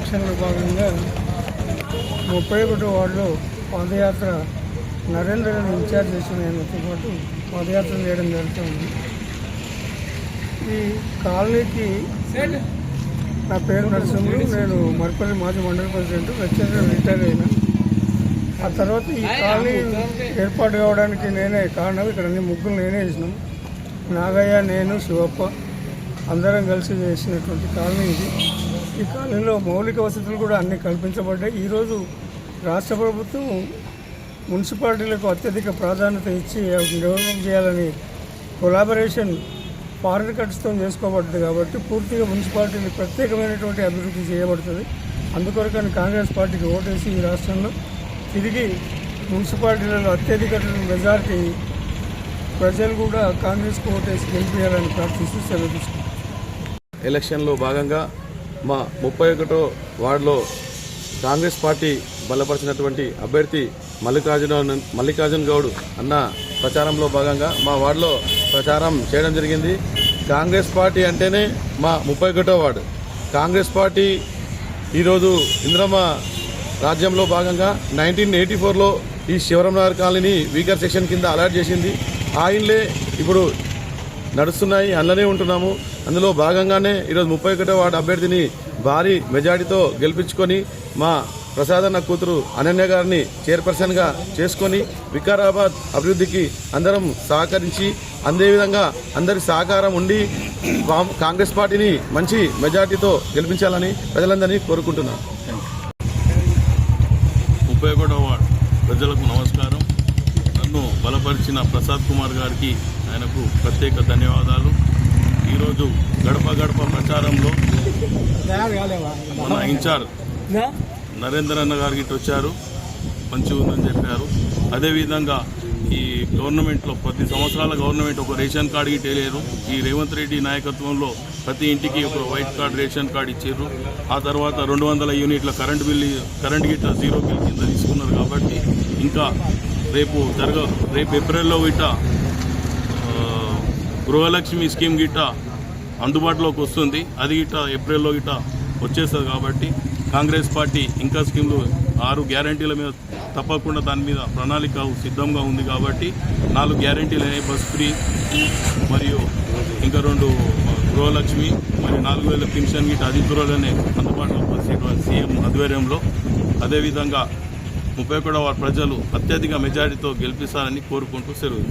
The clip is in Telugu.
ఎలక్షన్లో భాగంగా ముప్పై ఒకటో వార్డులో పాదయాత్ర నరేంద్ర గారిని ఇన్ఛార్జ్ చేసిన ఆయనతో పాటు పాదయాత్ర చేయడం జరుగుతుంది. ఈ కాలనీకి నా పేరు నరసింహులు నేను మరిపల్లి మాజీ మండల ప్రెసిడెంట్ వచ్చేసి రిటైర్ అయినా. ఆ తర్వాత ఈ కాలనీ ఏర్పాటు కావడానికి నేనే కారణం ఇక్కడ అన్ని ముగ్గులు నేనే వేసినాం. నాగయ్య నేను శివప్ప అందరం కలిసి చేసినటువంటి కాలనీ ఇది. ఈ కాలనీలో మౌలిక వసతులు కూడా అన్ని కల్పించబడ్డాయి. ఈరోజు రాష్ట్ర ప్రభుత్వం మున్సిపాలిటీలకు అత్యధిక ప్రాధాన్యత ఇచ్చి డెవలప్ చేయాలని కొలాబరేషన్ ఫారెన్ కట్స్తో చేసుకోబడ్డది కాబట్టి పూర్తిగా మున్సిపాలిటీని ప్రత్యేకమైనటువంటి అభివృద్ధి చేయబడుతుంది. అందుకొరకని కాంగ్రెస్ పార్టీకి ఓటేసి ఈ రాష్ట్రంలో తిరిగి మున్సిపాలిటీలలో అత్యధిక మెజారిటీ ప్రజలు కూడా కాంగ్రెస్కు ఓటేసి గెలిపేయాలని ప్రార్థిస్తూ సెలవు ఎలక్షన్లో భాగంగా మా ముప్పై ఒకటో వార్డులో కాంగ్రెస్ పార్టీ బలపరిచినటువంటి అభ్యర్థి మల్లికార్జున మల్లికార్జున గౌడ్ అన్న ప్రచారంలో భాగంగా మా వార్డులో ప్రచారం చేయడం జరిగింది. కాంగ్రెస్ పార్టీ అంటేనే మా ముప్పై ఒకటో వార్డు. కాంగ్రెస్ పార్టీ ఈరోజు ఇంద్రమ్మ రాజ్యంలో భాగంగా నైన్టీన్ ఎయిటీ ఫోర్లో ఈ శివరంనగర్ కాలనీ వీకర్ సెక్షన్ కింద అలాట్ చేసింది. ఆయనలే ఇప్పుడు నడుస్తున్నాయి అందులోనే ఉంటున్నాము. అందులో భాగంగానే ఈరోజు ముప్పై ఒకటో వార్డు అభ్యర్థిని భారీ మెజార్టీతో గెలిపించుకొని మా ప్రసాదన్న కూతురు అనన్య గారిని చైర్పర్సన్గా చేసుకొని వికారాబాద్ అభివృద్ధికి అందరం సహకరించి అదేవిధంగా అందరి సహకారం ఉండి కాంగ్రెస్ పార్టీని మంచి మెజార్టీతో గెలిపించాలని ప్రజలందరినీ కోరుకుంటున్నాను. ముప్పై ఒకటో వార్డు. ప్రజలకు నమస్కారం. నన్ను బలపరిచిన ప్రసాద్ కుమార్ గారికి ఆయనకు ప్రత్యేక ధన్యవాదాలు. ఈరోజు గడప గడప ప్రచారంలో మన ఇన్ఛార్జ్ నరేందర్ అన్న గారికి వచ్చారు. మంచిగా ఉందని చెప్పారు. అదేవిధంగా ఈ గవర్నమెంట్లో ప్రతి సంవత్సరాల గవర్నమెంట్ ఒక రేషన్ కార్డు గిట్ట వేయలేరు ఈ రేవంత్ రెడ్డి నాయకత్వంలో ప్రతి ఇంటికి ఒక వైట్ కార్డ్ రేషన్ కార్డు ఇచ్చారు. ఆ తర్వాత రెండు వందల యూనిట్ల కరెంట్ బిల్లు కరెంట్ గిట్ట జీరో బిల్ కింద తీసుకున్నారు కాబట్టి ఇంకా రేపు జరగ రేపు ఏప్రిల్లో గిట్ట గృహలక్ష్మి స్కీమ్ గిట్ట అందుబాటులోకి వస్తుంది. అది గిట్ట ఏప్రిల్లో గిట్ట వచ్చేస్తుంది కాబట్టి కాంగ్రెస్ పార్టీ ఇంకా స్కీమ్లు ఆరు గ్యారంటీల మీద తప్పకుండా దాని మీద ప్రణాళిక సిద్ధంగా ఉంది కాబట్టి నాలుగు గ్యారంటీలు అయినాయి. బస్ ఫ్రీ మరియు ఇంకా రెండు గృహలక్ష్మి మరియు నాలుగు వేల పెన్షన్ గిట్ట అది త్వరలోనే అందుబాటులోకి సీఎం ఆధ్వర్యంలో అదేవిధంగా ముప్పై ఒకటవ ప్రజలు అత్యధిక మెజారిటీతో గెలిపిస్తారని కోరుకుంటూ సెలవు